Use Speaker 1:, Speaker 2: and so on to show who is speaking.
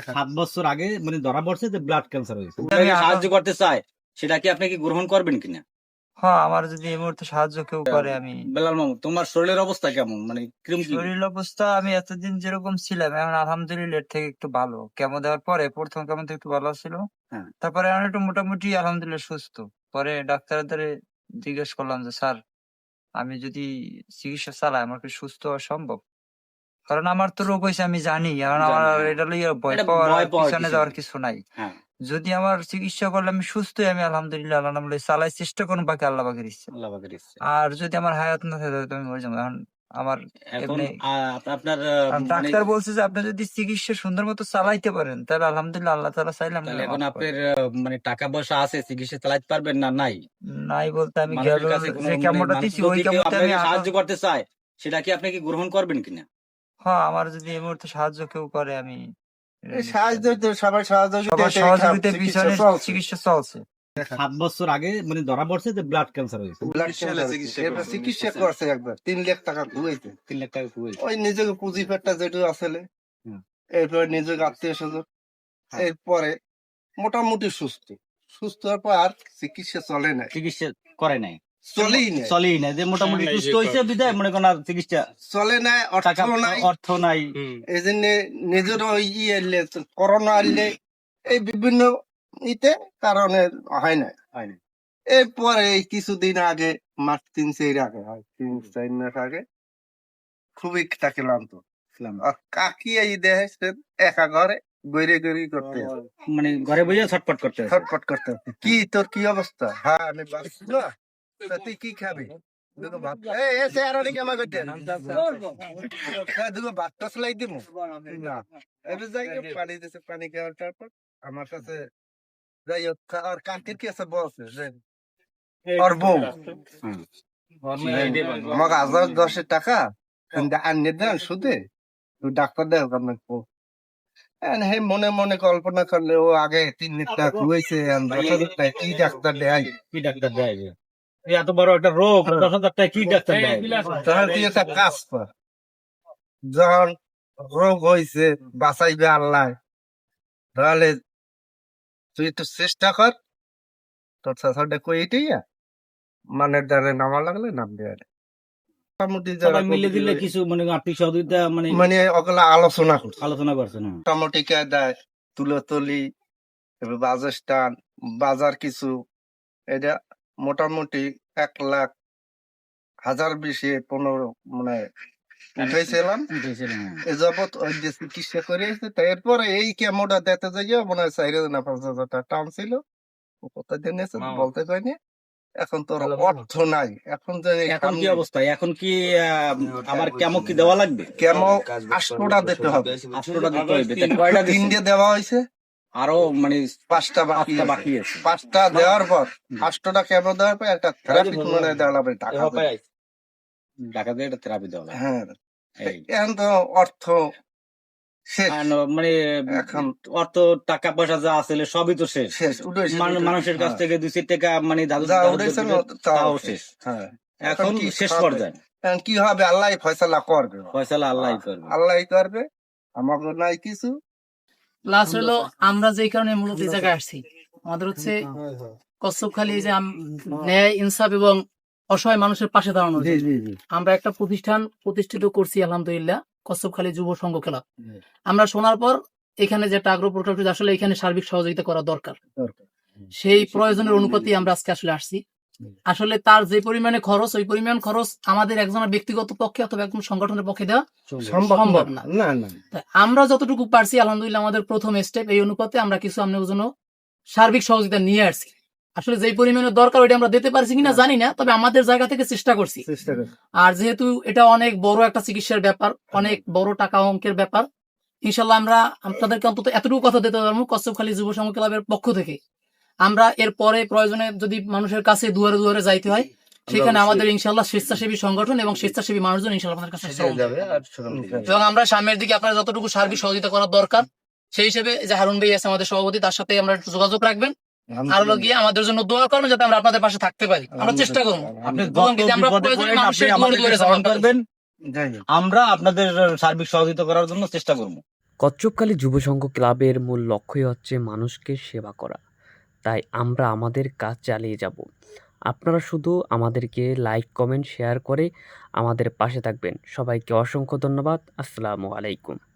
Speaker 1: সাত বছর আগে মানে ধরা পড়ছে যে ব্লাড ক্যান্সার হয়েছে।
Speaker 2: সাহায্য করতে চায়? সেটা কি আপনি কি গ্রহণ করবেন কিনা?
Speaker 3: হ্যাঁ আমার যদি এই মুহূর্তে সাহায্য কেউ করে আমি
Speaker 2: বেলাল মামু তোমার শরীরের অবস্থা কেমন? মানে কিরম কি?
Speaker 3: শরীর অবস্থা আমি এতদিন যেরকম ছিলাম এখন আলহামদুলিল্লাহ এর থেকে একটু ভালো। কেমো দেওয়ার পরে প্রথম কেমন থেকে একটু ভালো ছিল।
Speaker 2: হ্যাঁ।
Speaker 3: তারপরে এখন একটু মোটামুটি আলহামদুলিল্লাহ সুস্থ। পরে ডাক্তারদের জিজ্ঞেস করলাম যে স্যার আমি যদি চিকিৎসা চালাই আমার কি সুস্থ হওয়া সম্ভব? কারণ আমার তো রোগ হয়েছে আমি জানি। এখন আমার
Speaker 2: হ্যাঁ।
Speaker 3: এটা লইয়া ভয় পাওয়ার পিছনে যাওয়ার কিছু নাই।
Speaker 2: হ্যাঁ।
Speaker 3: যদি আমার চিকিৎসা করলে আমি সুস্থ আমি আলহামদুলিল্লাহ আল্লাহ নাম চালাই চেষ্টা করুন বাকি আল্লাহ বাকির ইচ্ছা।
Speaker 2: আল্লাহ পাকের ইচ্ছে।
Speaker 3: আর যদি আমার হায়াত না থাকে আমি মরে যাব। এখন আমার
Speaker 2: আপনার
Speaker 3: কারণ
Speaker 2: মানে
Speaker 3: ডাক্তার বলছে যে আপনি যদি চিকিৎসা সুন্দর মতো চালাইতে পারেন তাহলে আলহামদুলিল্লাহ আল্লাহ তালা চাইলাম
Speaker 2: এখন আপনার মানে টাকা পয়সা আছে চিকিৎসা চালাতে পারবেন না নাই?
Speaker 3: নাই বলতে আমি যে
Speaker 2: মানে
Speaker 3: কেমনটা দিছি
Speaker 2: যদি
Speaker 3: ওই কেমনটা আমি
Speaker 2: সাহায্য করতে চায় সেটা কি আপনি কি গ্রহণ করবেন কিনা?
Speaker 3: হ্যাঁ আমার যদি এই মুহূর্তে সাহায্য কেউ করে আমি
Speaker 4: সাহায্য তো সবাই
Speaker 3: সবার সহযোগিতার পিছনে চিকিৎসা চলছে।
Speaker 1: সাত বছর আগে মানে ধরা পড়ছে যে ব্লাড ক্যান্সার হয়েছে।
Speaker 4: এবার চিকিৎসা করছে একবার তিন লাখ টাকা
Speaker 1: তিন লাখ টাকা
Speaker 4: ওই নিজেকে পুঁজি পেটটা যেটু আসলে।
Speaker 1: হুম।
Speaker 4: এরপর নিজেকে আত্মীয় স্বজন। এরপরে মোটামুটি সুস্থ। সুস্থ হওয়ার পর আর চিকিৎসা চলে না
Speaker 1: চিকিৎসা করে নাই।
Speaker 4: চলেই না
Speaker 1: চলেই না যে মোটামুটি সুস্থ হয়েছে বিদায় মনে করেন চিকিৎসা
Speaker 4: চলে না অর্থ নাই।
Speaker 1: অর্থ নাই।
Speaker 4: এই জন্য নিজের ওই ই এলে করোনা আনলে এই বিভিন্ন ইতে কারণে হয় না
Speaker 1: হয় না।
Speaker 4: এরপরে এই কিছুদিন আগে মাস তিন চার আগে হয় তিন চার মাস আগে খুবই তাকে আর কাকি এই দেহে একা ঘরে গড়ে গড়ি করতে
Speaker 1: মানে ঘরে বসে ছটপট করতে।
Speaker 4: ছটফট করতে কি তোর কি অবস্থা? হ্যাঁ আমি বাঁচছি তুই কি খাবি? দুটো ভাত। এই এ স্যার অনেক আমার করতে হ্যাঁ দুটো ভাত টাস লাই দিমু। না। এবার যাই পানি দিছে পানি খাওয়ার তারপর আমার কাছে যাই হোক আর কান্তির কি আছে বলছে যে ওর বউ। আমাকে হাজার দশের টাকা। কিন্তু আনিয়ে দেন সুদে। তুই ডাক্তার দেখ আপনার হে মনে মনে কল্পনা করলে ও আগে তিন লাখ টাকা খুয়েছে কি ডাক্তার দেয়
Speaker 1: কি ডাক্তার দেয় এত বড় একটা রোগ দশ হাজার টাকা কি ডাক্তার
Speaker 4: তখন তুই একটা কাজ কর। যখন রোগ হয়েছে বাঁচাইবে আল্লাহ। তাহলে তুই একটু চেষ্টা কর। তোর শাশুড়ি কই এটাই মানে দ্বারে নামা লাগলে নাম দেয় মোটামুটি যারা
Speaker 1: মিলে দিলে কিছু মানে আর্থিক সহযোগিতা মানে
Speaker 4: মানে ওগুলা আলোচনা করছে।
Speaker 1: আলোচনা করছে না।
Speaker 4: মোটামুটি কে দেয় তুলোতলি বাজার কিছু এটা মোটামুটি এক লাখ হাজার বিশে পনেরো মানে উঠেছিলাম এ যাবৎ ওই যে চিকিৎসা করে এসেছে তারপরে এই কেমোটা দিতে যাইয়া মনে হয় চার হাজার না পাঁচ হাজার টাকা টান ছিল ও কত বলতে পারিনি। এখন তোর অর্থ নাই। এখন যে
Speaker 1: এখন কি অবস্থা? এখন কি আবার কি দেওয়া লাগবে?
Speaker 4: কেমো আষ্টটা দিতে হবে।
Speaker 1: আটশোটা দিতে কয়টা
Speaker 4: দেওয়া হয়েছে।
Speaker 1: আরও মানে
Speaker 4: পাঁচটা বাকি
Speaker 1: বাকি আছে।
Speaker 4: পাঁচটা দেওয়ার পর পাঁচটা কেমো দেওয়ার পর একটা থেরাপি মানে দেওয়া লাগবে টাকা
Speaker 1: টাকা দিয়ে একটা থেরাপি দেওয়া লাগবে।
Speaker 4: হ্যাঁ। এখন তো অর্থ
Speaker 1: ন- মানে
Speaker 4: এখন
Speaker 1: অর্থ টাকা পয়সা যা আছে সবই তো শেষ। মানুষের কাছ থেকে দুই টাকা মানে দাদু
Speaker 4: তাও শেষ। হ্যাঁ।
Speaker 1: এখন শেষ? পর্যায়ে।
Speaker 4: এখন কি হবে? আল্লাহ ফয়সালা করবে।
Speaker 1: ফয়সালা আল্লাহ করবে।
Speaker 4: আল্লাহ করবে। আমাকে নাই কিছু।
Speaker 5: প্লাস হলো আমরা যে কারণে মূলত এই জায়গায় আসছি। আমাদের হচ্ছে কচ্ছপখালী যে ন্যায় ইনসাফ এবং অসহায় মানুষের পাশে দাঁড়ানো আমরা একটা প্রতিষ্ঠান প্রতিষ্ঠিত করছি আলহামদুলিল্লাহ কচ্ছপখালী যুব সংঘ খেলা। আমরা শোনার পর এখানে যেটা আগ্রহ করেছি, আসলে এখানে সার্বিক সহযোগিতা করা দরকার। সেই প্রয়োজনের অনুপাতে আমরা আজকে আসলে আসছি। আসলে তার যে পরিমাণে খরচ ওই পরিমাণ খরচ আমাদের একজনের ব্যক্তিগত পক্ষে অথবা একজন সংগঠনের পক্ষে দেওয়া
Speaker 4: সম্ভব
Speaker 5: না। আমরা যতটুকু পারছি আলহামদুলিল্লাহ আমাদের প্রথম স্টেপ এই অনুপাতে আমরা কিছু আপনার জন্য সার্বিক সহযোগিতা নিয়ে আসছি। আসলে যেই পরিমাণে দরকার ওইটা আমরা দিতে পারছি কিনা জানি না তবে আমাদের জায়গা থেকে চেষ্টা করছি। আর যেহেতু এটা অনেক বড় একটা চিকিৎসার ব্যাপার অনেক বড় টাকা অঙ্কের ব্যাপার ইনশাল্লাহ আমরা আপনাদেরকে অন্তত এতটুকু কথা দিতে পারব কচ্ছপখালী যুব সংঘ ক্লাবের পক্ষ থেকে। আমরা এর পরে প্রয়োজনে যদি মানুষের কাছে দুয়ারে দুয়ারে যাইতে হয় সেখানে আমাদের ইনশাল্লাহ স্বেচ্ছাসেবী সংগঠন এবং স্বেচ্ছাসেবী মানুষজন ইনশাল্লাহ আপনাদের কাছে। এবং আমরা সামনের দিকে আপনার যতটুকু সার্বিক সহযোগিতা করার দরকার সেই হিসেবে যে হারুন ভাই আছে আমাদের সভাপতি তার সাথে আমরা একটু যোগাযোগ রাখবেন। আর হলো গিয়ে আমাদের জন্য দোয়া করবেন যাতে আমরা আপনাদের পাশে থাকতে পারি। আমরা চেষ্টা করব।
Speaker 1: আমরা আপনাদের সার্বিক সহযোগিতা করার জন্য চেষ্টা করব।
Speaker 6: কচ্ছপখালী যুব সংঘ ক্লাবের মূল লক্ষ্যই হচ্ছে মানুষকে সেবা করা। তাই আমরা আমাদের কাজ চালিয়ে যাব। আপনারা শুধু আমাদেরকে লাইক কমেন্ট শেয়ার করে আমাদের পাশে থাকবেন। সবাইকে অসংখ্য ধন্যবাদ। আসসালামু আলাইকুম।